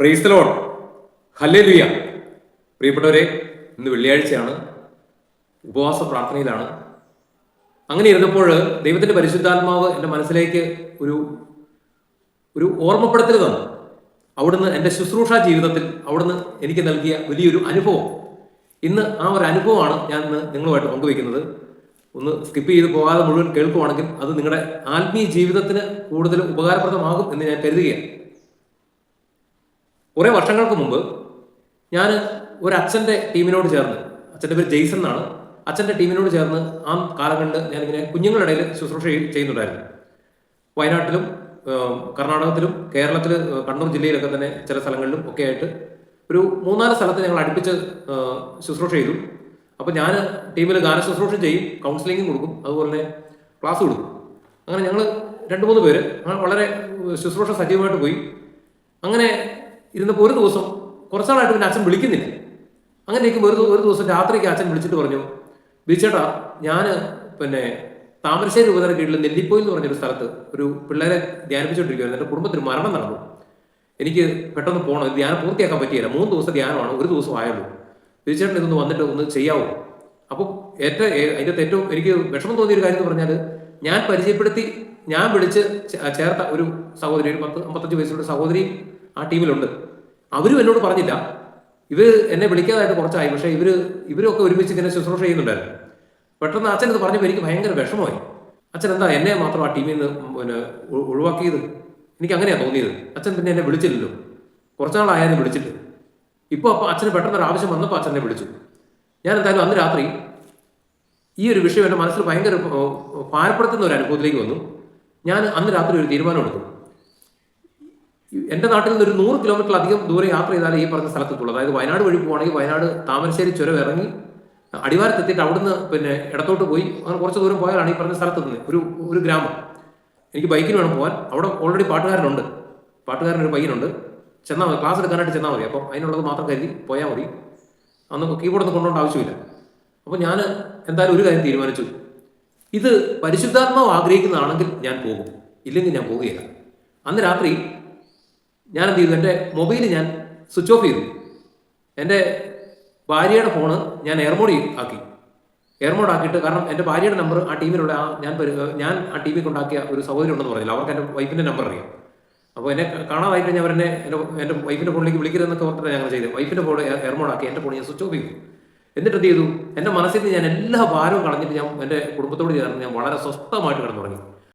പ്രൈസ്തലോൺ hallelujah പ്രിയപ്പെട്ടവരെ ഇന്ന് വെള്ളിയാഴ്ചയാണ്. ഉപവാസ പ്രാർത്ഥനയിലാണ്. അങ്ങനെ ഇരുന്നപ്പോൾ ദൈവത്തിന്റെ പരിശുദ്ധാത്മാവ് എന്റെ മനസ്സിലേക്ക് ഒരു ഒരു ഓർമ്മപ്പെടുത്തൽ തന്നു. അവിടുന്ന് എന്റെ ശുശ്രൂഷ ജീവിതത്തിൽ അവിടുന്ന് എനിക്ക് നൽകിയ വലിയൊരു അനുഭവം. ഇന്ന് ആ ഒരു അനുഭവമാണ് ഞാൻ ഇന്ന് നിങ്ങളുമായിട്ട് പങ്കുവയ്ക്കുന്നത്. ഒന്ന് സ്കിപ്പ് ചെയ്ത് പോകാതെ മുഴുവൻ കേൾക്കുവാണെങ്കിൽ അത് നിങ്ങളുടെ ആത്മീയ ജീവിതത്തിന് കൂടുതൽ ഉപകാരപ്രദമാകും എന്ന് ഞാൻ കരുതുകയാണ്. കുറേ വർഷങ്ങൾക്ക് മുമ്പ് ഞാൻ ഒരു അച്ഛന്റെ ടീമിനോട് ചേർന്ന് അച്ഛന്റെ പേര് ജെയ്സൺ എന്നാണ് അച്ഛന്റെ ടീമിനോട് ചേർന്ന് ആ കാലങ്ങളിൽ ഞാനിങ്ങനെ കുഞ്ഞുങ്ങളുടെ ഇടയിൽ ശുശ്രൂഷ ചെയ്യുന്നുണ്ടായിരുന്നു. വയനാട്ടിലും കർണാടകത്തിലും കേരളത്തിൽ കണ്ണൂർ ജില്ലയിലൊക്കെ തന്നെ ചില സ്ഥലങ്ങളിലും ഒക്കെ ആയിട്ട് ഒരു മൂന്നാൽ സ്ഥലത്ത് ഞങ്ങൾ അടുപ്പിച്ച് ശുശ്രൂഷ ചെയ്തു. അപ്പോൾ ഞാൻ ടീമിൽ ഗാന ശുശ്രൂഷ ചെയ്യും കൗൺസിലിംഗും കൊടുക്കും അതുപോലെ തന്നെ ക്ലാസ് കൊടുക്കും. അങ്ങനെ ഞങ്ങൾ രണ്ട് മൂന്ന് പേര് അങ്ങനെ വളരെ ശുശ്രൂഷ സജീവമായിട്ട് പോയി. അങ്ങനെ ഇരുന്നപ്പോൾ ഒരു ദിവസം കുറച്ചാളായിട്ട് പിന്നെ അച്ഛൻ വിളിക്കുന്നില്ല. അങ്ങനെ ഇരിക്കുമ്പോൾ ഒരു ഒരു ദിവസം രാത്രിക്ക് അച്ഛൻ വിളിച്ചിട്ട് പറഞ്ഞു ബിച്ചേട്ടാ ഞാൻ പിന്നെ താമരശ്ശേരി ഉപതര കീഴിൽ നെല്ലിപ്പോയിൽ എന്ന് പറഞ്ഞൊരു സ്ഥലത്ത് ഒരു പിള്ളേരെ ധ്യാനിപ്പിച്ചുകൊണ്ടിരിക്കുകയായിരുന്നു എന്റെ കുടുംബത്തിൽ മരണം നടന്നു. എനിക്ക് പെട്ടെന്ന് പോകണം ധ്യാനം പൂർത്തിയാക്കാൻ പറ്റിയില്ല. മൂന്ന് ദിവസം ധ്യാനമാണ്. ഒരു ദിവസം ആയുള്ളൂ. ബിച്ചേട്ടൻ ഇതൊന്ന് വന്നിട്ട് ഒന്ന് ചെയ്യാവോ? അപ്പോൾ ഏറ്റവും അതിന്റെ ഏറ്റവും എനിക്ക് വിഷമം തോന്നിയൊരു കാര്യം എന്ന് പറഞ്ഞാൽ ഞാൻ പരിചയപ്പെടുത്തി ഞാൻ വിളിച്ച് ചേർത്ത ഒരു സഹോദരി ഒരു പത്ത് അമ്പത്തഞ്ച് വയസ്സുള്ള സഹോദരി ആ ടീമിലുണ്ട്. അവരും എന്നോട് പറഞ്ഞില്ല. ഇവർ എന്നെ വിളിക്കാതായിട്ട് കുറച്ചായി. പക്ഷേ ഇവർ ഇവരൊക്കെ ഒരുമിച്ച് ഇങ്ങനെ ശുശ്രൂഷ ചെയ്യുന്നുണ്ടായിരുന്നു. പെട്ടെന്ന് അച്ഛൻ ഇത് പറഞ്ഞപ്പോൾ എനിക്ക് ഭയങ്കര വിഷമമായി. അച്ഛൻ എന്താ എന്നെ മാത്രം ആ ടീമിൽ നിന്ന് പിന്നെ ഒഴിവാക്കിയത്? എനിക്ക് അങ്ങനെയാണ് തോന്നിയത്. അച്ഛൻ പിന്നെ എന്നെ വിളിച്ചില്ലല്ലോ. കുറച്ചാളായാലും വിളിച്ചിട്ട് ഇപ്പോൾ അപ്പോൾ അച്ഛന് പെട്ടെന്ന് ഒരു ആവശ്യം വന്നപ്പോൾ അച്ഛനെ വിളിച്ചു. ഞാൻ എന്തായാലും അന്ന് രാത്രി ഈ ഒരു വിഷയം എന്റെ മനസ്സിൽ ഭയങ്കര ഭാരപ്പെടുത്തുന്ന ഒരു അനുഭവത്തിലേക്ക് വന്നു. ഞാൻ അന്ന് രാത്രി ഒരു തീരുമാനം എടുത്തു. എന്റെ നാട്ടിൽ നിന്ന് ഒരു നൂറ് കിലോമീറ്ററിലധികം ദൂരെ യാത്ര ചെയ്താൽ ഈ പറഞ്ഞ സ്ഥലത്തെത്തുള്ളൂ അതായത് വയനാട് വഴി പോവുകയാണെങ്കിൽ വയനാട് താമരശ്ശേരി ചുരം ഇറങ്ങി അടിവാരത്തെത്തിയിട്ട് അവിടുന്ന് പിന്നെ ഇടത്തോട്ട് പോയി അങ്ങനെ കുറച്ച് ദൂരം പോയാലാണ് ഈ പറഞ്ഞ സ്ഥലത്തെത്തുന്നത്. ഒരു ഒരു ഗ്രാമം. എനിക്ക് ബൈക്കിന് വേണം പോകാൻ അവിടെ ഓൾറെഡി പാട്ടുകാരനുണ്ട്. പാട്ടുകാരൻ ഒരു പയ്യനുണ്ട്. ചെന്നാൽ മതി ക്ലാസ് എടുക്കാനായിട്ട് ചെന്നാൽ മതി. അപ്പം അതിനുള്ളത് മാത്രം കരുതി പോയാൽ മതി. അന്ന് കീബോർഡൊന്നും കൊണ്ടുപോകേണ്ട ആവശ്യമില്ല. അപ്പോൾ ഞാൻ എന്തായാലും ഒരു കാര്യം തീരുമാനിച്ചു. ഇത് പരിശുദ്ധാത്മാവ് ആഗ്രഹിക്കുന്നതാണെങ്കിൽ ഞാൻ പോകും. ഇല്ലെങ്കിൽ ഞാൻ പോവുകയില്ല. അന്ന് രാത്രി ഞാൻ എന്ത് ചെയ്തു എന്റെ മൊബൈൽ ഞാൻ സ്വിച്ച് ഓഫ് ചെയ്തു. എന്റെ ഭാര്യയുടെ ഫോണ് ഞാൻ എയർമോഡ് ആക്കി. എയർമോഡ് ആക്കിയിട്ട് കാരണം എന്റെ ഭാര്യയുടെ നമ്പർ ആ ടീമിലുള്ള ആ ഞാൻ ഞാൻ ആ ടീമിൽ കൊണ്ടാക്കിയ ഒരു സഹോദരി ഉണ്ടെന്ന് പറഞ്ഞില്ല? അവർക്ക് എന്റെ വൈഫിന്റെ നമ്പർ അറിയാം അപ്പോൾ എന്നെ കാണാതായിട്ട് ഞാൻ അവരെന്നെ എന്റെ എന്റെ വൈഫിന്റെ ഫോണിലേക്ക് വിളിക്കരുതെന്നൊക്കെ ഓർത്തിട്ട് ഞങ്ങൾ ചെയ്തു വൈഫിന്റെ ഫോൺ എയർമോഡ് ആക്കി എന്റെ ഫോൺ ഞാൻ സ്വിച്ച് ഓഫ് ചെയ്തു. എന്നിട്ട് എന്ത് ചെയ്തു? എന്റെ മനസ്സിൽ ഞാൻ എല്ലാ ഭാരവും കളഞ്ഞിട്ട് ഞാൻ എന്റെ കുടുംബത്തോട് ചേർന്ന് ഞാൻ വളരെ സ്വസ്ഥമായിട്ട് കിടന്നുറങ്ങി.